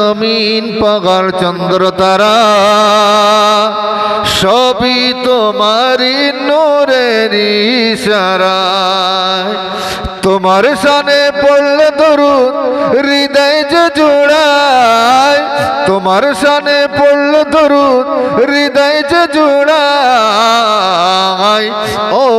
জমিন পাগল চন্দ্র তারা, সবই তোমারি নূরের ইশারায়। তোমার সানে পড়লে দরুদ হৃদয় যে জোড়ায়। তোমার সানে পড়লে দরুদ হৃদয় যে জোড়ায়।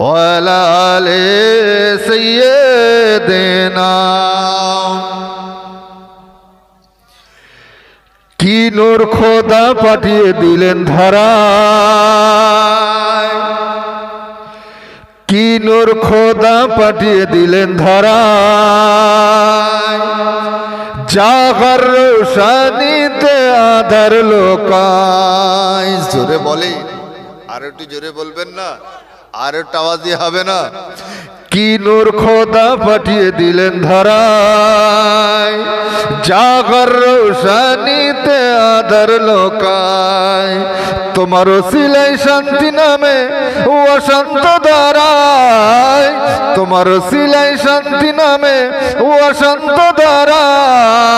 وعلى آل سيدنا কি নূর খোদা পাঠিয়ে দিলেন ধারা কি নূর খোদা পাঠিয়ে দিলেন ধারা জাগর রোশানিতে আধার লোকায়। জোরে বলে। আর একটু জোরে বলবেন না? আর একটু আওয়াজ দিয়ে হবে না? কি নূর খোদা পাঠিয়ে দিলেন ধরায়। জাগর রোশানিতে আধার লোকায়। তোমার সিলাই শান্তি নামে অশান্ত দাঁড়ায় তোমার সিলাই শান্তি নামে অশান্ত দাঁড়ায়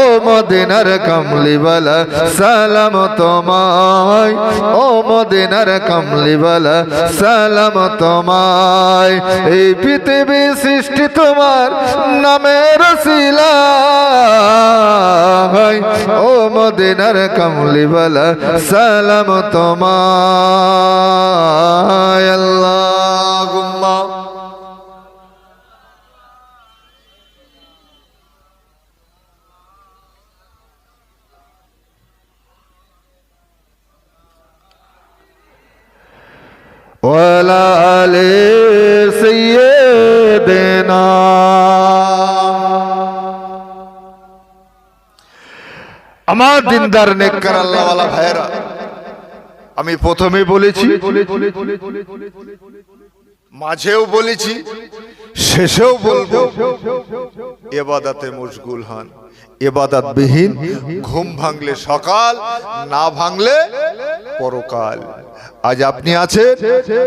ও মদিনার কমলিওয়ালা, সালাম তোমায়। ও মদিনার কমলিওয়ালা, সালাম তোমায়। এই পৃথিবী সৃষ্টি তোমার নামের শিলায়। ও মদিনার কমলিওয়ালা সালাম তোমায় আল্লাহুম্মা وعلى آل আমার দিনদার নেককার আল্লাহওয়ালা ভাইরা আমি প্রথমে বলেছি মাঝেও বলেছি শেষেও বলব এবাদাতে মশগুল হন এবাদাত বিহীন ঘুম ভাঙলে সকাল না ভাঙলে পরকাল। আজ আপনি আছেন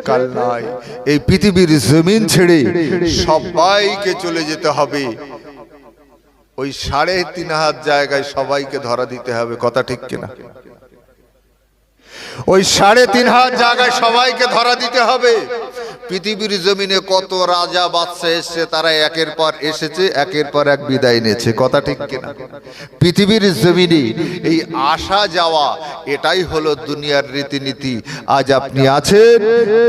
কাল নাই। এই পৃথিবীর জমিন ছেড়ে সবাইকে চলে যেতে হবে। ওই সাড়ে তিন হাত জায়গায় সবাইকে ধরা দিতে হবে, কথা ঠিক কিনা? ওই সাড়ে তিন হাত জায়গায় সবাইকে ধরা দিতে হবে। পৃথিবীর জমিনে কত রাজা বাদশা এসছে, তারা একের পর এসেছে, একের পর এক বিদায় নিয়েছে, কথা ঠিক কিনা? পৃথিবীর জমিনে এই আসা যাওয়া, এটাই হলো দুনিয়ার রীতিনীতি। আজ আপনি আছেন,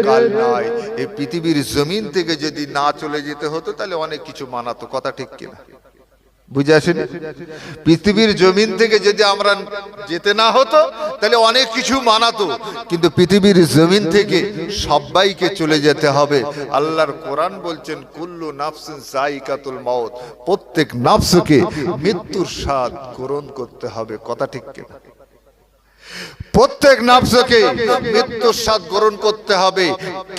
কাল নয় এই পৃথিবীর জমিন থেকে যদি না চলে যেতে হতো, তাহলে অনেক কিছু মানাতো, কথা ঠিক কিনা? বুঝে আসেন? পৃথিবীর জমিন থেকে যদি আমরা যেতে না হতো, তাহলে অনেক কিছু মানাতো। কিন্তু পৃথিবীর জমিন থেকে সবাইকে চলে যেতে হবে। আল্লাহর কোরআন বলছেন, কুল্লু নাফসিন সাইকাতুল মাউত। প্রত্যেক নাফসকে মৃত্যুর স্বাদ গ্রহণ করতে হবে। কথা ঠিক কিনা? প্রত্যেক নাফসকে মৃত্যুর স্বাদ গ্রহণ করতে হবে।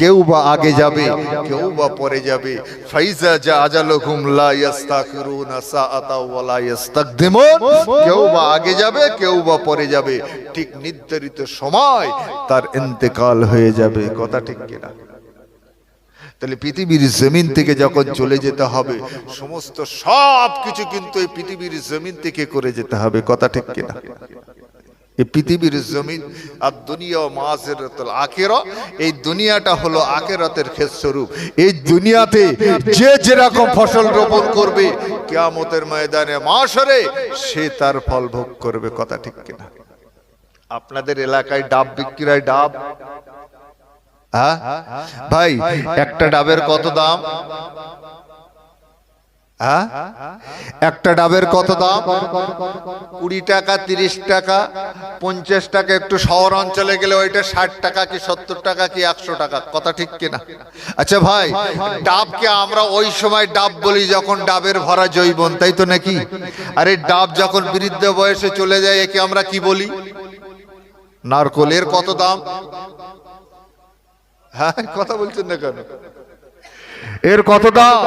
কেউ বা আগে যাবে, কেউ বা পরে যাবে। ফাইজা যা আজালহুম লা ইস্তাখিরুনা সাআতা ওয়া লা ইস্তাকদিমুন কেউ বা আগে যাবে, কেউ বা পরে যাবে। ঠিক নির্ধারিত সময় তার ইন্তেকাল হয়ে যাবে। কথা ঠিক কিনা? তাহলে পৃথিবীর জমিন থেকে যখন চলে যেতে হবে, সমস্ত সব কিছু কিন্তু এই পৃথিবীর জমিন থেকে করে যেতে হবে। কথা ঠিক কিনা? এই পৃথিবীর জমিন আর দুনিয়া মাসেরাতুল আখেরা, এই দুনিয়াটা হলো আখেরাতের ক্ষেত্রস্বরূপ। এই দুনিয়াতে যে যেরকম ফসল রোপণ করবে, কিয়ামতের ময়দানে মাসরে সে তার ফল ভোগ করবে, কথা ঠিক কিনা? আপনাদের এলাকায় ডাব বিক্রি হয় ডাব? হ্যাঁ? ভাই, একটা ডাবের কত দাম? একটা ডাবের কত দাম? কুড়ি টাকা, তিরিশ টাকা, পঞ্চাশ টাকা, একটু শহর অঞ্চলে গেলে ওইটা ষাট টাকা কি সত্তর টাকা কি একশো টাকা, কথা ঠিক কিনা? আচ্ছা ভাই, ডাবকে আমরা ওই সময় ডাব বলি যখন ডাবের ভরা জৈবন, তাই তো নাকি? আরে ডাব যখন বৃদ্ধ বয়সে চলে যায়, একে আমরা কি বলি? নারকলের কত দাম? হ্যাঁ কথা বলছেন না কেন? এর কত দাম?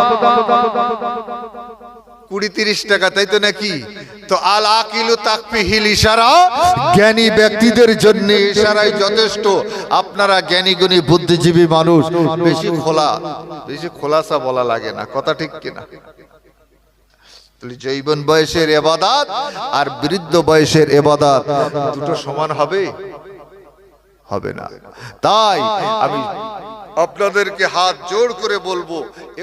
কুড়ি তিরিশ টাকা, তাই তো নাকি? তো আল আকিলু তাকপি হিল ইশারা, জ্ঞানী ব্যক্তিদের জন্য ইশারাই যথেষ্ট। আপনারা জ্ঞানী গুণী বুদ্ধিজীবী মানুষ, বেশি খোলা, বেশি খোলাসা বলা লাগে না, কথা ঠিক কিনা? জৈবন বয়সের এবাদাত আর বৃদ্ধ বয়সের এবাদাত দুটো সমান হবে? হবে না। তাই আমি আপনাদেরকে হাত জোড় করে বলব,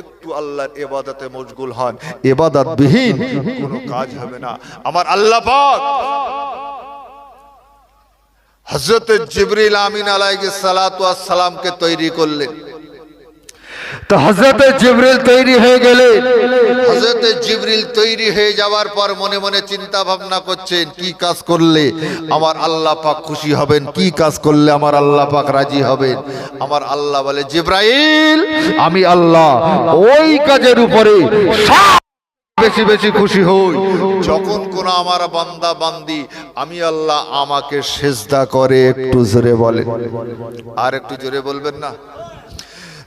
একটু আল্লাহর এবাদতে মশগুল হন। এবাদত বিহীন কোনো কাজ হবে না। আমার আল্লাহ পাক হজরত জিবরিল আমিন আলাইহিস সালাতু সালামকে তৈরি করলেন। তো হজরত জিবরিল তৈরি হয়ে গেলে। হজরত জিবরিল তৈরি হয়ে যাওয়ার পর মনে মনে চিন্তা ভাবনা করছেন, কি কাজ করলে আমার আল্লাহ পাক খুশি হবেন? কি কাজ করলে আমার আল্লাহ পাক রাজি হবেন? আমার আল্লাহ বলে, জিব্রাইল, আমি আল্লাহ ওই কাজের উপরে বেশি বেশি খুশি হই। যখন কোন আমার বান্দা বান্দি, আমি আল্লাহ আমাকে সেজদা করে একটু জোরে বলে। আর একটু জোরে বলবেন না?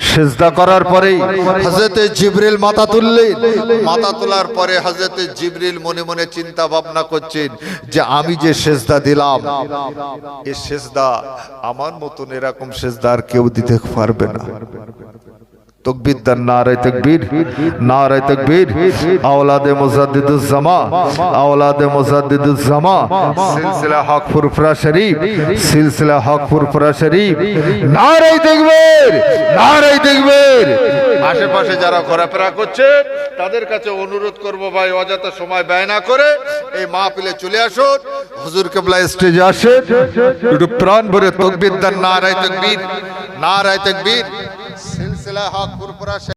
সেজদা করার পরেই হজরতে জিবরিল মাথা তুললেন। মাথা তোলার পরে হজরতে জিবরিল মনে মনে চিন্তা ভাবনা করছেন যে আমি যে সেজদা দিলাম এই সেজদা আমার মতন এরকম সেজদা আর কেউ দিতে পারবে না। তকবীর দান নারায় তকবীর নারায় তকবীর। আওলাদে আওলাদে সিলসিলা হক ফুরফুরা শরীফ সিলসিলা হক ফুরফুরা শরীফ। নারায় তকবীর নারায় তকবীর। আশেপাশে যারা ঘোরাফেরা করছে তাদের কাছে অনুরোধ করব ভাই অযথা সময় ব্যয় না করে এই মা মাহফিলে চলে আসুন। হুজুর কেবলা স্টেজে আসে একটু প্রাণ ভরে তকবীর দান নারায় তকবীর নারায় তকবীর। সিলসিলা হক ফুরফুরা